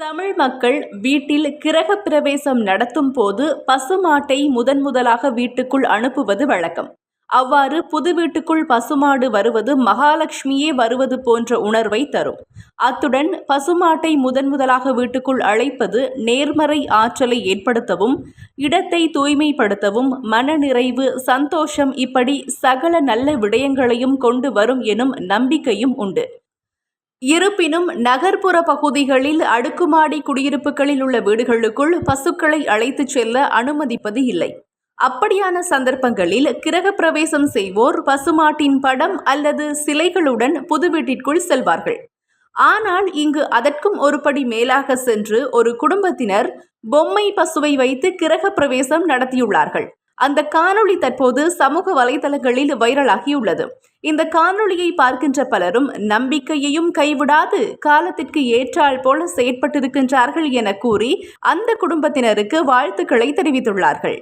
தமிழ் மக்கள் வீட்டில் கிரகப் பிரவேசம் நடத்தும் போது பசுமாட்டை முதன் முதலாக வீட்டுக்குள் அனுப்புவது வழக்கம். அவ்வாறு புது வீட்டுக்குள் பசுமாடு வருவது மகாலட்சுமியே வருவது போன்ற உணர்வை தரும். அத்துடன் பசுமாட்டை முதன் முதலாக வீட்டுக்குள் அழைப்பது நேர்மறை ஆற்றலை ஏற்படுத்தவும் இடத்தை தூய்மைப்படுத்தவும் மனநிறைவு சந்தோஷம் இப்படி சகல நல்ல விடயங்களையும் கொண்டு வரும் எனும் நம்பிக்கையும் உண்டு. இருப்பினும் நகர்ப்புற பகுதிகளில் அடுக்குமாடி குடியிருப்புகளில் உள்ள வீடுகளுக்குள் பசுக்களை அழைத்துச் செல்ல அனுமதிப்பது இல்லை. அப்படியான சந்தர்ப்பங்களில் கிரகப்பிரவேசம் செய்வோர் பசுமாட்டின் படம் அல்லது சிலைகளுடன் புது வீட்டிற்குள் செல்வார்கள். ஆனால் இங்கு அதற்கும் ஒருபடி மேலாக சென்று ஒரு குடும்பத்தினர் பொம்மை பசுவை வைத்து கிரகப்பிரவேசம் நடத்தியுள்ளார்கள். அந்த காணொளி தற்போது சமூக வலைதளங்களில் வைரலாகியுள்ளது. இந்த காணொளியை பார்க்கின்ற பலரும் நம்பிக்கையையும் கைவிடாது காலத்திற்கு ஏற்றால் போல செயற்பட்டிருக்கின்றார்கள் என கூறி அந்த குடும்பத்தினருக்கு வாழ்த்துக்களை தெரிவித்துள்ளார்கள்.